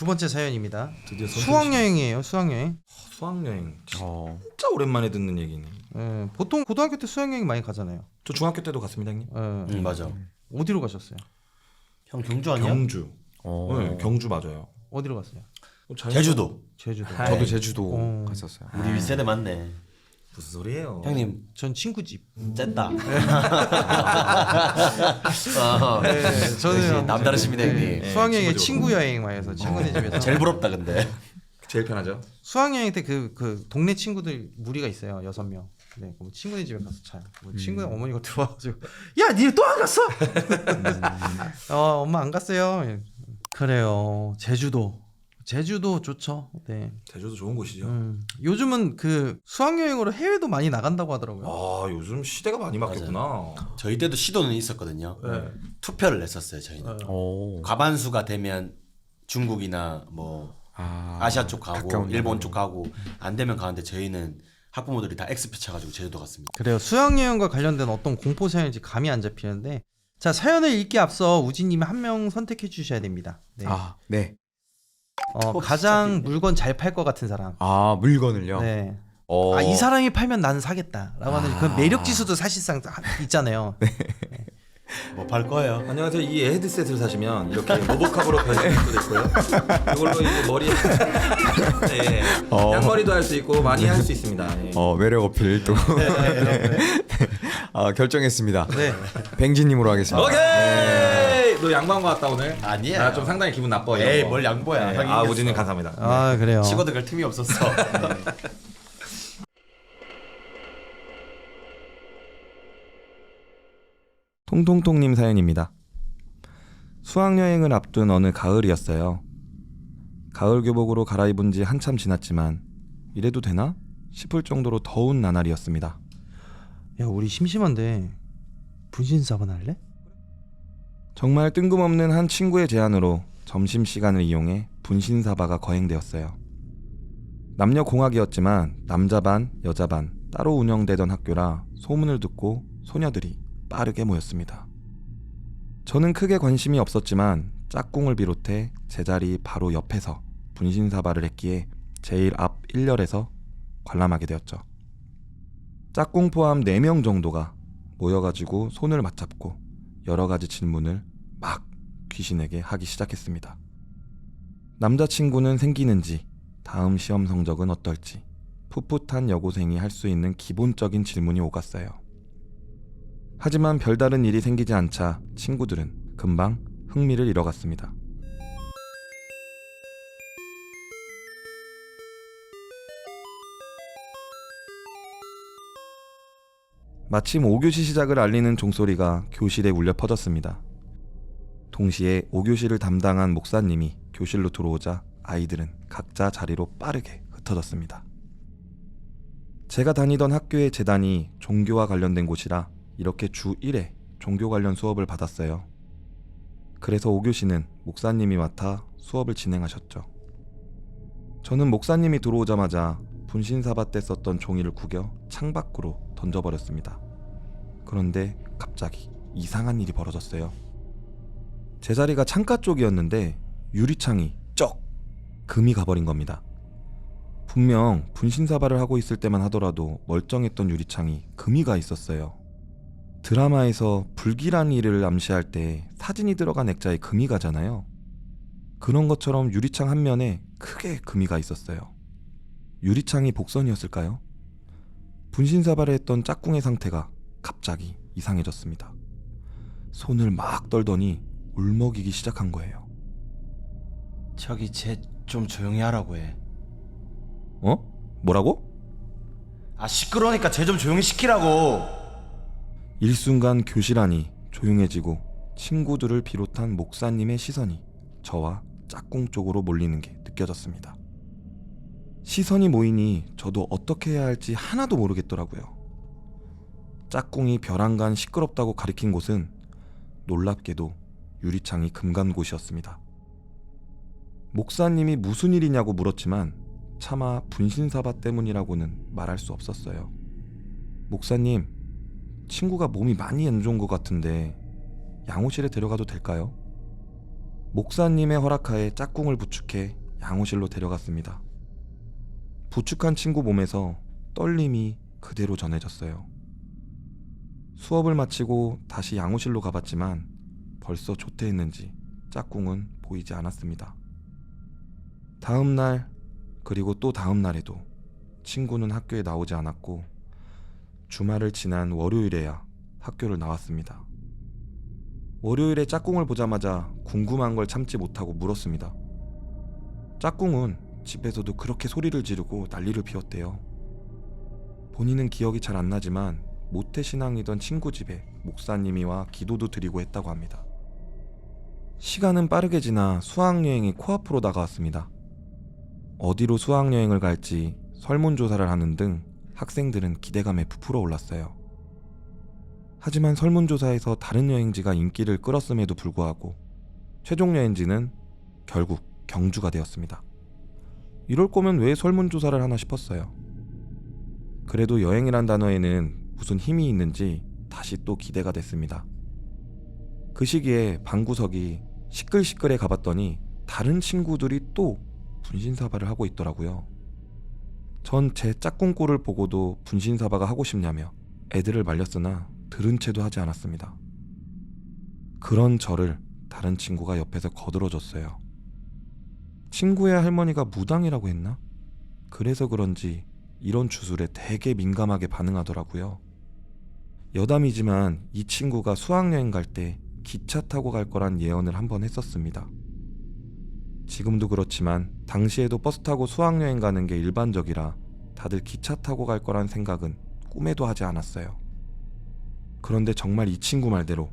두 번째 사연입니다. 드디어 수학 여행이에요. 수학 여행. 수학 여행 어. 진짜 오랜만에 듣는 얘기네. 예, 보통 고등학교 때 수학 여행 많이 가잖아요. 저 중학교 때도 갔습니다, 형님. 예. 음, 맞아. 어디로 가셨어요? 형 경주 아니야? 경주. 어. 네, 경주 맞아요. 어디로 갔어요? 어, 잘- 제주도. 제주도. 저도 제주도 어. 갔었어요. 우리 윗세대 맞네. 무슨 소리예요? 형님 전 친구 집. 쨌다. 어. 네, 역시 남다르십니다, 형님. 수학 여행에 친구죠. 친구 여행 막 해서 친구네 집에서. 제일 부럽다 근데. 제일 편하죠. 수학 여행 때 그 그 동네 친구들 무리가 있어요 여섯 명. 네, 그럼 친구네 집에 가서 자요. 뭐 친구네 어머니가 들어와가지고 야, 니네 또 안 갔어? 어, 엄마 안 갔어요. 예. 그래요. 제주도. 제주도 좋죠. 네. 제주도 좋은 곳이죠. 음, 요즘은 그 수학 여행으로 해외도 많이 나간다고 하더라고요. 아 요즘 시대가 많이 바뀌었구나. 저희 때도 시도는 있었거든요. 네. 투표를 냈었어요 저희는. 네. 오. 과반수가 되면 중국이나 뭐 아, 아시아 쪽 가고 가까운 일본. 쪽 가고 안 되면 가는데 저희는 학부모들이 다 X표 쳐가지고 제주도 갔습니다. 그래요. 수학 여행과 관련된 어떤 공포 사연인지 감이 안 잡히는데 자 사연을 읽기 앞서 우진님이 한 명 선택해 주셔야 됩니다. 네. 아, 네. 어, 가장 물건 잘 팔 것 같은 사람. 아, 물건을요. 네. 어. 아 이 사람이 팔면 나는 사겠다라고 하는 그 매력 지수도 사실상 하- 있잖아요. 뭐팔 거예요? 안녕하세요. 이 헤드셋을 사시면 이렇게 로보캅으로 변신할 수도 있고요. 이걸로 이제 머리 네, 어. 양머리도 할 수 있고 많이 할 수 있습니다. 예. 어, 매력 어필 또. 아, 결정했습니다. 네. 뱅지님으로 하겠습니다. 오케이. 너 양보한 거 같다 오늘. 아니야. 나좀 상당히 기분 나빠. 이런 에이 거. 뭘 양보야. 네. 형이 아 이겼어. 우진님 감사합니다. 아 그래요. 치고 들어갈 틈이 없었어. 통통통님 사연입니다. 수학여행을 앞둔 어느 가을이었어요. 가을 교복으로 갈아입은 지 한참 지났지만 이래도 되나 싶을 정도로 더운 나날이었습니다. 야 우리 심심한데 분신 사번 할래? 정말 뜬금없는 한 친구의 제안으로 점심 시간을 이용해 분신사바가 거행되었어요. 남녀 공학이었지만 남자 반, 여자 반 따로 운영되던 학교라 소문을 듣고 소녀들이 빠르게 모였습니다. 저는 크게 관심이 없었지만 짝꿍을 비롯해 제자리 바로 옆에서 분신사바를 했기에 제일 앞 1열에서 관람하게 되었죠. 짝꿍 포함 4명 정도가 모여가지고 손을 맞잡고 여러 가지 질문을 막 귀신에게 하기 시작했습니다. 남자친구는 생기는지, 다음 시험 성적은 어떨지, 풋풋한 여고생이 할 수 있는 기본적인 질문이 오갔어요. 하지만 별다른 일이 생기지 않자 친구들은 금방 흥미를 잃어갔습니다. 마침 5교시 시작을 알리는 종소리가 교실에 울려 퍼졌습니다. 동시에 5교시를 담당한 목사님이 교실로 들어오자 아이들은 각자 자리로 빠르게 흩어졌습니다. 제가 다니던 학교의 재단이 종교와 관련된 곳이라 이렇게 주 1회 종교 관련 수업을 받았어요. 그래서 5교시는 목사님이 맡아 수업을 진행하셨죠. 저는 목사님이 들어오자마자 분신사바 때 썼던 종이를 구겨 창밖으로 던져버렸습니다. 그런데 갑자기 이상한 일이 벌어졌어요. 제자리가 창가 쪽이었는데 유리창이 쩍 금이 가버린 겁니다. 분명 분신사바를 하고 있을 때만 하더라도 멀쩡했던 유리창이 금이 가 있었어요. 드라마에서 불길한 일을 암시할 때 사진이 들어간 액자에 금이 가잖아요. 그런 것처럼 유리창 한 면에 크게 금이 가 있었어요. 유리창이 복선이었을까요? 분신사바를 했던 짝꿍의 상태가 갑자기 이상해졌습니다. 손을 막 떨더니 울먹이기 시작한 거예요. 저기 쟤 좀 조용히 하라고 해. 어? 뭐라고? 아 시끄러우니까 쟤 좀 조용히 시키라고. 일순간 교실 안이 조용해지고 친구들을 비롯한 목사님의 시선이 저와 짝꿍 쪽으로 몰리는 게 느껴졌습니다. 시선이 모이니 저도 어떻게 해야 할지 하나도 모르겠더라고요. 짝꿍이 벼랑간 시끄럽다고 가리킨 곳은 놀랍게도 유리창이 금간 곳이었습니다. 목사님이 무슨 일이냐고 물었지만 차마 분신사바 때문이라고는 말할 수 없었어요. 목사님, 친구가 몸이 많이 안 좋은 것 같은데 양호실에 데려가도 될까요? 목사님의 허락하에 짝꿍을 부축해 양호실로 데려갔습니다. 부축한 친구 몸에서 떨림이 그대로 전해졌어요. 수업을 마치고 다시 양호실로 가봤지만 벌써 조퇴했는지 짝꿍은 보이지 않았습니다. 다음 날 그리고 또 다음 날에도 친구는 학교에 나오지 않았고 주말을 지난 월요일에야 학교를 나왔습니다. 월요일에 짝꿍을 보자마자 궁금한 걸 참지 못하고 물었습니다. 짝꿍은 집에서도 그렇게 소리를 지르고 난리를 피웠대요. 본인은 기억이 잘 안 나지만 모태 신앙이던 친구 집에 목사님이 와 기도도 드리고 했다고 합니다. 시간은 빠르게 지나 수학여행이 코앞으로 다가왔습니다. 어디로 수학여행을 갈지 설문조사를 하는 등 학생들은 기대감에 부풀어 올랐어요. 하지만 설문조사에서 다른 여행지가 인기를 끌었음에도 불구하고 최종 여행지는 결국 경주가 되었습니다. 이럴 거면 왜 설문조사를 하나 싶었어요. 그래도 여행이란 단어에는 무슨 힘이 있는지 다시 또 기대가 됐습니다. 그 시기에 방구석이 시끌시끌해 가봤더니 다른 친구들이 또 분신사바를 하고 있더라고요. 전 제 짝꿍 꼴을 보고도 분신사바가 하고 싶냐며 애들을 말렸으나 들은 채도 하지 않았습니다. 그런 저를 다른 친구가 옆에서 거들어줬어요. 친구의 할머니가 무당이라고 했나? 그래서 그런지 이런 주술에 되게 민감하게 반응하더라고요. 여담이지만 이 친구가 수학여행 갈 때 기차 타고 갈 거란 예언을 한 번 했었습니다. 지금도 그렇지만 당시에도 버스 타고 수학여행 가는 게 일반적이라 다들 기차 타고 갈 거란 생각은 꿈에도 하지 않았어요. 그런데 정말 이 친구 말대로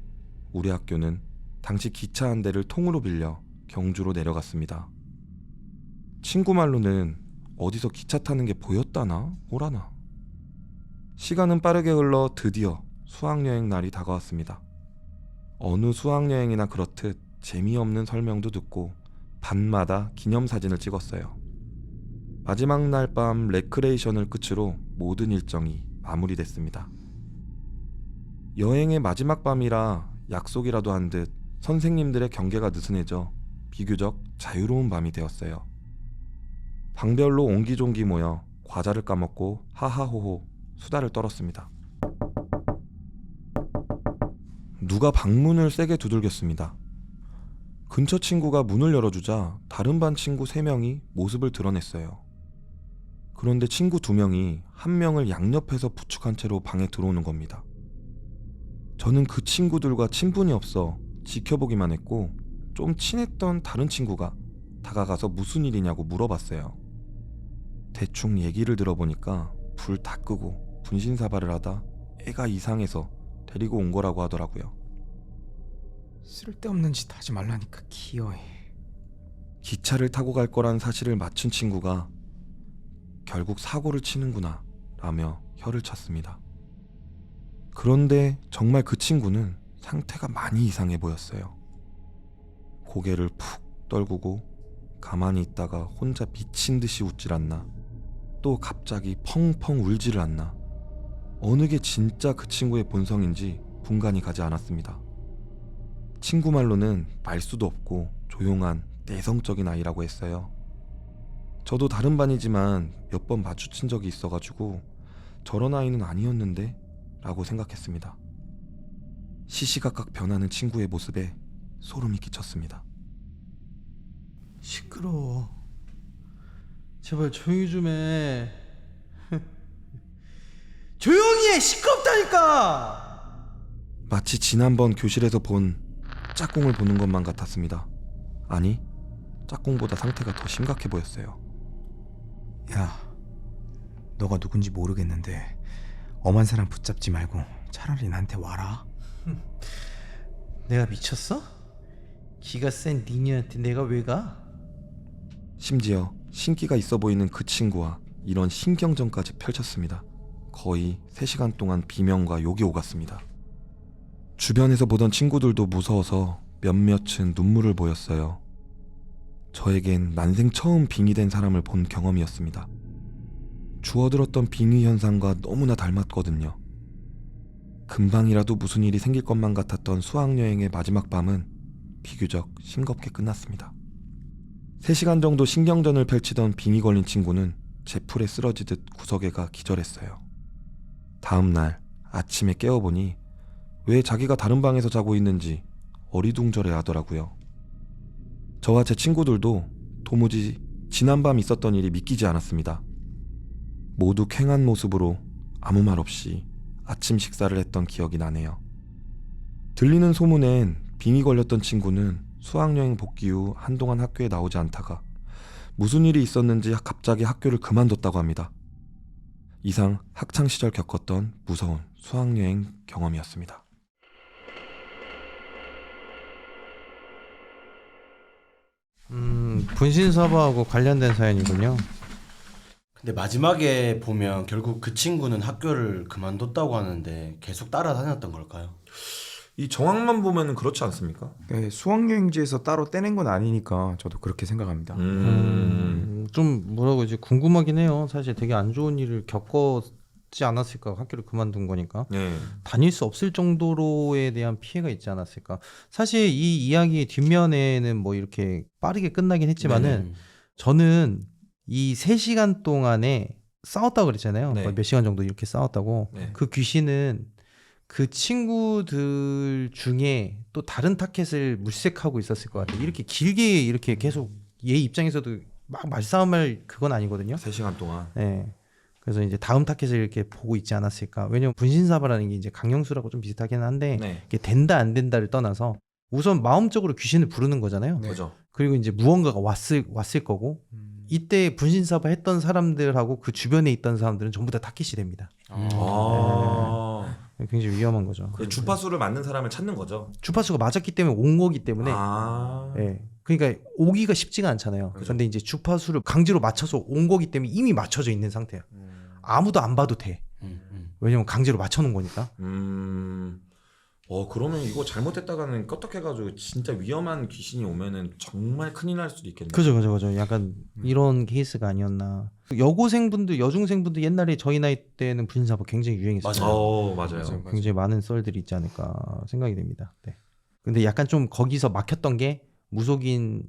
우리 학교는 당시 기차 한 대를 통으로 빌려 경주로 내려갔습니다. 친구 말로는 어디서 기차 타는 게 보였다나 뭐라나. 시간은 빠르게 흘러 드디어 수학여행 날이 다가왔습니다. 어느 수학여행이나 그렇듯 재미없는 설명도 듣고 밤마다 기념사진을 찍었어요. 마지막 날 밤 레크레이션을 끝으로 모든 일정이 마무리됐습니다. 여행의 마지막 밤이라 약속이라도 한 듯 선생님들의 경계가 느슨해져 비교적 자유로운 밤이 되었어요. 방별로 옹기종기 모여 과자를 까먹고 하하호호 수다를 떨었습니다. 누가 방문을 세게 두들겼습니다. 근처 친구가 문을 열어주자 다른 반 친구 3명이 모습을 드러냈어요. 그런데 친구 2명이 한 명을 양옆에서 부축한 채로 방에 들어오는 겁니다. 저는 그 친구들과 친분이 없어 지켜보기만 했고 좀 친했던 다른 친구가 다가가서 무슨 일이냐고 물어봤어요. 대충 얘기를 들어보니까 불 다 끄고 분신사발을 하다 애가 이상해서 데리고 온 거라고 하더라고요. 쓸데없는 짓 하지 말라니까 기어이. 기차를 타고 갈 거란 사실을 맞춘 친구가 결국 사고를 치는구나 라며 혀를 찼습니다. 그런데 정말 그 친구는 상태가 많이 이상해 보였어요. 고개를 푹 떨구고 가만히 있다가 혼자 미친 듯이 웃질 않나. 또 갑자기 펑펑 울지를 않나. 어느 게 진짜 그 친구의 본성인지 분간이 가지 않았습니다. 친구 말로는 말수도 없고 조용한 내성적인 아이라고 했어요. 저도 다른 반이지만 몇 번 마주친 적이 있어가지고 저런 아이는 아니었는데 라고 생각했습니다. 시시각각 변하는 친구의 모습에 소름이 끼쳤습니다. 시끄러워. 제발 조용히 좀 해. 조용히 해! 시끄럽다니까! 마치 지난번 교실에서 본 짝꿍을 보는 것만 같았습니다. 아니, 짝꿍보다 상태가 더 심각해 보였어요. 야, 너가 누군지 모르겠는데 엄한 사람 붙잡지 말고 차라리 나한테 와라. 내가 미쳤어? 기가 센 니니한테 내가 왜 가? 심지어 신기가 있어 보이는 그 친구와 이런 신경전까지 펼쳤습니다. 거의 3시간 동안 비명과 욕이 오갔습니다. 주변에서 보던 친구들도 무서워서 몇몇은 눈물을 보였어요. 저에겐 난생 처음 빙의된 사람을 본 경험이었습니다. 주워들었던 빙의 현상과 너무나 닮았거든요. 금방이라도 무슨 일이 생길 것만 같았던 수학여행의 마지막 밤은 비교적 싱겁게 끝났습니다. 3시간 정도 신경전을 펼치던 빙이 걸린 친구는 제풀에 쓰러지듯 구석에 가 기절했어요. 다음 날 아침에 깨어보니 왜 자기가 다른 방에서 자고 있는지 어리둥절해 하더라고요. 저와 제 친구들도 도무지 지난밤 있었던 일이 믿기지 않았습니다. 모두 쾌한 모습으로 아무 말 없이 아침 식사를 했던 기억이 나네요. 들리는 소문엔 빙이 걸렸던 친구는 수학여행 복귀 후 한동안 학교에 나오지 않다가 무슨 일이 있었는지 갑자기 학교를 그만뒀다고 합니다. 이상 학창 시절 겪었던 무서운 수학여행 경험이었습니다. 음, 분신사바하고 관련된 사연이군요. 근데 마지막에 보면 결국 그 친구는 학교를 그만뒀다고 하는데 계속 따라다녔던 걸까요? 이 정황만 보면 그렇지 않습니까? 네, 수학여행지에서 따로 떼낸 건 아니니까 저도 그렇게 생각합니다. 음, 좀 뭐라고 이제 궁금하긴 해요. 사실 되게 안 좋은 일을 겪었지 않았을까? 학교를 그만둔 거니까. 네. 다닐 수 없을 정도로에 대한 피해가 있지 않았을까. 사실 이 이야기의 뒷면에는 뭐 이렇게 빠르게 끝나긴 했지만은 음. 저는 이 3시간 동안에 싸웠다고 그랬잖아요. 네. 몇 시간 정도 이렇게 싸웠다고. 네. 그 귀신은 그 친구들 중에 또 다른 타켓을 물색하고 있었을 것 같아요. 이렇게 길게 이렇게 계속 얘 입장에서도 막 말싸움할 그건 아니거든요. 3시간 동안. 네. 그래서 이제 다음 타켓을 이렇게 보고 있지 않았을까. 왜냐면 분신사바라는 게 이제 강령수라고 좀 비슷하긴 한데 네. 이게 된다 안 된다를 떠나서 우선 마음적으로 귀신을 부르는 거잖아요. 네. 그죠. 그리고 이제 무언가가 왔을 왔을 거고 음. 이때 분신사바 했던 사람들하고 그 주변에 있던 사람들은 전부 다 타켓이 됩니다. 아. 굉장히 위험한 거죠. 그 주파수를 맞는 사람을 찾는 거죠. 주파수가 맞았기 때문에 온 거기 때문에 아. 예. 그러니까 오기가 쉽지가 않잖아요. 그죠. 그런데 이제 주파수를 강제로 맞춰서 온 거기 때문에 이미 맞춰져 있는 상태야. 아무도 안 봐도 돼. 음, 음. 왜냐면 강제로 맞춰 놓은 거니까. 음. 어 그러면 이거 잘못했다가는 껐덕해가지고 진짜 위험한 귀신이 오면은 정말 큰일 날 수도 있겠네. 그죠, 그죠, 그죠. 약간 음. 이런 케이스가 아니었나. 여고생분들, 여중생분들 옛날에 저희 나이 때는 분신사바 굉장히 유행했어요. 맞아요. 어 맞아요. 맞아요. 맞아요. 굉장히 많은 썰들이 있지 않을까 생각이 됩니다. 네. 근데 약간 좀 거기서 막혔던 게 무속인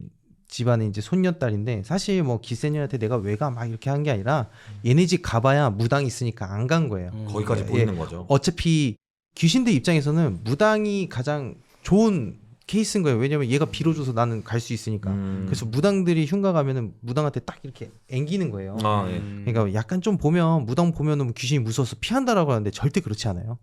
집안의 이제 손녀딸인데 사실 뭐 기세녀한테 내가 왜 가 막 이렇게 한 게 아니라 얘네 집 가봐야 무당 있으니까 안 간 거예요. 음. 거기까지 예, 보이는 거죠. 어차피 귀신들 입장에서는 무당이 가장 좋은 케이스인 거예요. 왜냐면 얘가 빌어줘서 나는 갈 수 있으니까. 음. 그래서 무당들이 흉가 가면은 무당한테 딱 이렇게 앵기는 거예요. 아 예. 그러니까 약간 좀 보면 무당 보면은 귀신이 무서워서 피한다라고 하는데 절대 그렇지 않아요.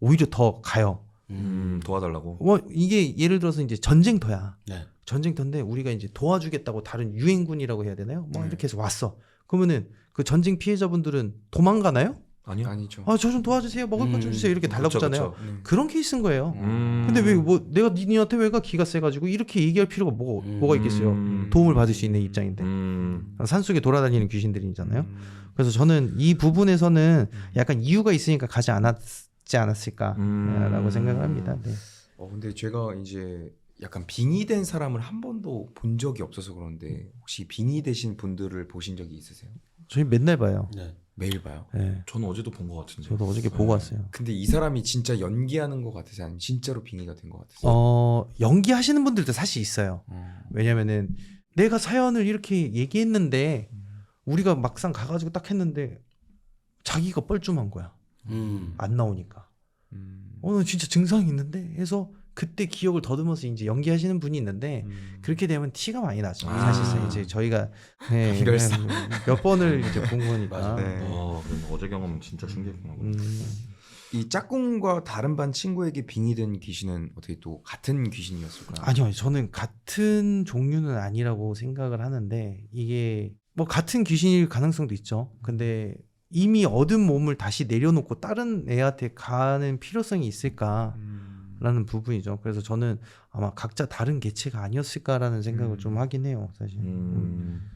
오히려 더 가요. 음 도와달라고. 뭐 이게 예를 들어서 이제 전쟁터야. 네. 전쟁터인데 우리가 이제 도와주겠다고 다른 유엔군이라고 해야 되나요? 뭐 네. 이렇게 해서 왔어. 그러면은 그 전쟁 피해자분들은 도망가나요? 아니요. 아니죠. 아 저 좀 도와주세요. 먹을 것좀 음, 주세요. 이렇게 달라붙잖아요. 그쵸, 네. 그런 케이스인 거예요. 음. 근데 왜 뭐 내가 니한테 왜가 기가 세가지고 이렇게 얘기할 필요가 뭐 음. 뭐가 있겠어요? 음. 도움을 받을 수 있는 입장인데 음. 산속에 돌아다니는 귀신들이잖아요. 음. 그래서 저는 이 부분에서는 약간 이유가 있으니까 가지 않았지 않았을까라고 음. 생각을 합니다. 네. 어 근데 제가 이제 약간 빙의된 사람을 한 번도 본 적이 없어서 그런데 혹시 빙의 되신 분들을 보신 적이 있으세요? 저희 맨날 봐요. 네. 매일 봐요. 네. 저는 어제도 본 것 같은데. 저도 어저께 네. 보고 왔어요. 근데 이 사람이 진짜 연기하는 것 같으세요? 아니면 진짜로 빙의가 된 것 같으세요? 어 연기하시는 분들도 사실 있어요. 어. 왜냐면은 내가 사연을 이렇게 얘기했는데 우리가 막상 가가지고 딱 했는데 자기가 뻘쭘한 거야. 음. 안 나오니까. 음. 어, 나 진짜 증상이 있는데 해서 그때 기억을 더듬어서 이제 연기하시는 분이 있는데 음. 그렇게 되면 티가 많이 나죠. 아. 사실상 이제 저희가 네, 이럴싸. 몇 번을 이제 본 거니까. 맞아. 네. 어, 어제 경험 진짜 신기했구나. 음, 이 짝꿍과 다른 반 친구에게 빙의된 귀신은 어떻게 또 같은 귀신이었을까요? 아니요, 저는 같은 종류는 아니라고 생각을 하는데 이게 뭐 같은 귀신일 가능성도 있죠. 근데 이미 얻은 몸을 다시 내려놓고 다른 애한테 가는 필요성이 있을까 라는 음. 부분이죠. 그래서 저는 아마 각자 다른 개체가 아니었을까라는 생각을 음. 좀 하긴 해요, 사실. 음.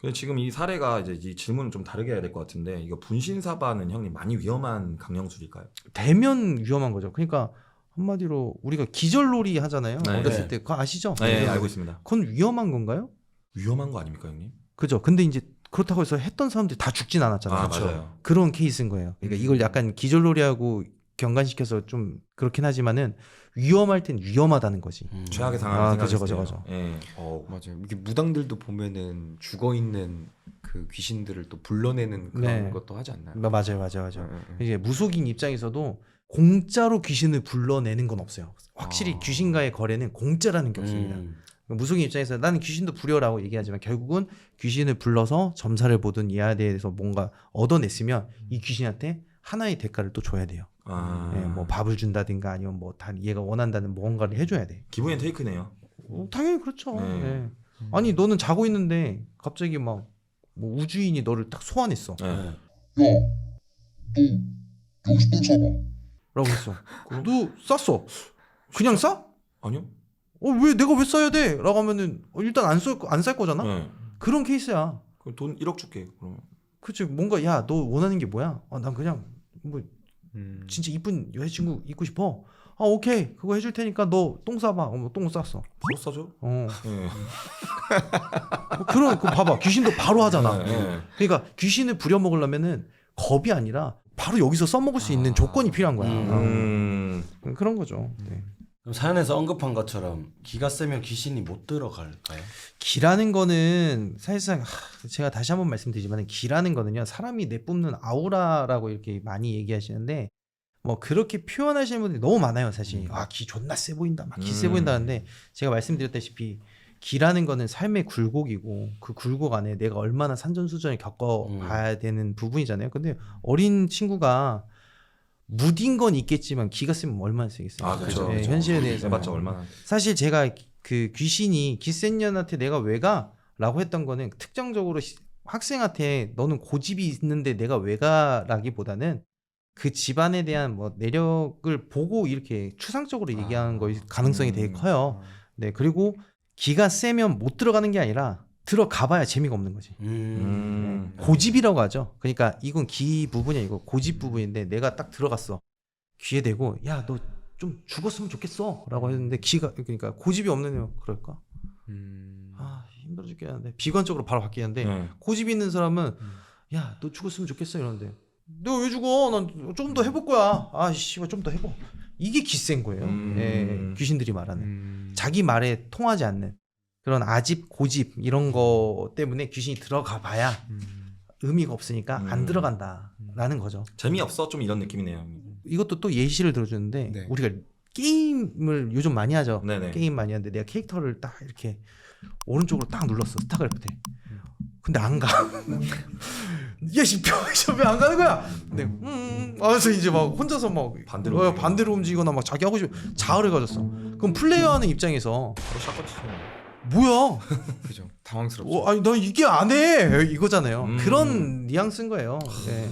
근데 지금 이 사례가 이제 이 질문을 좀 다르게 해야 될 것 같은데 이거 분신 사바는 형님 많이 위험한 강령술일까요? 대면 위험한 거죠. 그러니까 한마디로 우리가 기절놀이 하잖아요. 네. 어렸을 네. 때 그거 아시죠? 네, 알고 있습니다. 그건 위험한 건가요? 위험한 거 아닙니까, 형님? 그죠. 근데 이제 그렇다고 해서 했던 사람들이 다 죽진 않았잖아요. 아, 그렇죠. 맞아요. 그런 케이스인 거예요. 그러니까 음. 이걸 약간 기절놀이하고 경간시켜서 좀 그렇긴 하지만은 위험할 땐 위험하다는 거지. 음. 최악의 상황을 아, 그죠, 때요. 그죠, 예. 어. 맞아요. 이게 무당들도 보면은 죽어 있는 그 귀신들을 또 불러내는 그런 네. 것도 하지 않나요? 마- 맞아요, 맞아요, 맞아요. 예, 예, 예. 이제 무속인 입장에서도 공짜로 귀신을 불러내는 건 없어요. 확실히 아. 귀신과의 거래는 공짜라는 게 없습니다. 음. 무속인 입장에서 나는 귀신도 부려라고 얘기하지만 결국은 귀신을 불러서 점사를 보든 이에 대해서 뭔가 얻어냈으면 이 귀신한테 하나의 대가를 또 줘야 돼요. 아. 예, 뭐 밥을 준다든가 아니면 뭐다 얘가 원한다는 뭔가를 해줘야 돼. 기분이 테이크네요. 어, 당연히 그렇죠. 네. 예. 아니 너는 자고 있는데 갑자기 막 뭐 우주인이 너를 딱 소환했어. 예. 네. 라고 했어. 너 쌌어. 그냥 싸? 아니요? 어 왜 내가 왜 싸야 돼? 라고 하면은 어, 일단 안쌀안쌀 거잖아. 예. 그런 케이스야. 그럼 돈 1억 줄게. 그러면. 그치 뭔가 야 너 원하는 게 뭐야? 아, 난 그냥 뭐 음. 진짜 이쁜 여자친구 있고 싶어. 아 오케이 그거 해줄 테니까 너 똥 싸봐. 어, 똥 쌌어. 바로 싸죠? 어 예. 뭐 그런 그 봐봐 귀신도 바로 하잖아. 예. 그러니까 귀신을 부려먹으려면은 겁이 아니라 바로 여기서 써먹을 수 있는 아. 조건이 필요한 거야. 음. 어, 그런 거죠. 네. 그럼 사연에서 언급한 것처럼 기가 세면 귀신이 못 들어갈까요? 기라는 거는 사실상 하, 제가 다시 한번 말씀드리지만 기라는 거는요 사람이 내뿜는 아우라라고 이렇게 많이 얘기하시는데 뭐 그렇게 표현하시는 분들이 너무 많아요 사실 음. 아기 존나 세 보인다 막 기 세 음. 보인다는데 제가 말씀드렸다시피 기라는 거는 삶의 굴곡이고 그 굴곡 안에 내가 얼마나 산전수전을 겪어봐야 되는 부분이잖아요 근데 어린 친구가 무딘 건 있겠지만 기가 세면 얼마나 세겠어요 아, 그렇죠. 네, 그렇죠. 현실에 대해서 해봤자 얼마나. 사실 제가 그 귀신이 기센 년한테 내가 왜 가? 라고 했던 거는 특정적으로 시- 학생한테 너는 고집이 있는데 내가 왜 가라기보다는 그 집안에 대한 뭐 내력을 보고 이렇게 추상적으로 얘기하는 거일 가능성이 되게 음. 커요. 네 그리고 기가 세면 못 들어가는 게 아니라 들어가봐야 재미가 없는 거지. 음. 음. 고집이라고 하죠. 그러니까 이건 기 부분이 아니고 고집 부분인데 내가 딱 들어갔어. 귀에 대고 야 너 좀 죽었으면 좋겠어라고 했는데 기가 그러니까 고집이 없는 애 그럴까? 음. 아 힘들어 죽겠는데 비관적으로 바로 바뀌는데 예. 고집이 있는 사람은 음. 야너 죽었으면 좋겠어 이러는데 너 왜 죽어? 난 좀 더 해볼 거야. 아 씨발 좀 더 해봐. 이게 기센 거예요. 음. 예, 귀신들이 말하는 음. 자기 말에 통하지 않는 그런 아집 고집 이런 거 때문에 귀신이 들어가 봐야 음. 의미가 없으니까 안 음. 들어간다라는 거죠. 재미없어 좀 이런 느낌이네요. 이것도 또 예시를 들어주는데 네. 우리가 게임을 요즘 많이 하죠. 네네. 게임 많이 하는데 내가 캐릭터를 딱 이렇게 오른쪽으로 딱 눌렀어 스타크래프트. 근데 안 가. 야씨 왜안 가는 거야? 근데 음, 하면서 이제 막 혼자서 막 반대로 어. 반대로 움직이거나 막 자기 하고 싶 자아를 가졌어. 그럼 플레이어하는 입장에서 바로 샷건 치세요. 뭐야? 그죠. 당황스럽죠. 어, 아니 너 이게 안 해. 이거잖아요. 음. 그런 뉘앙스인 거예요. 네.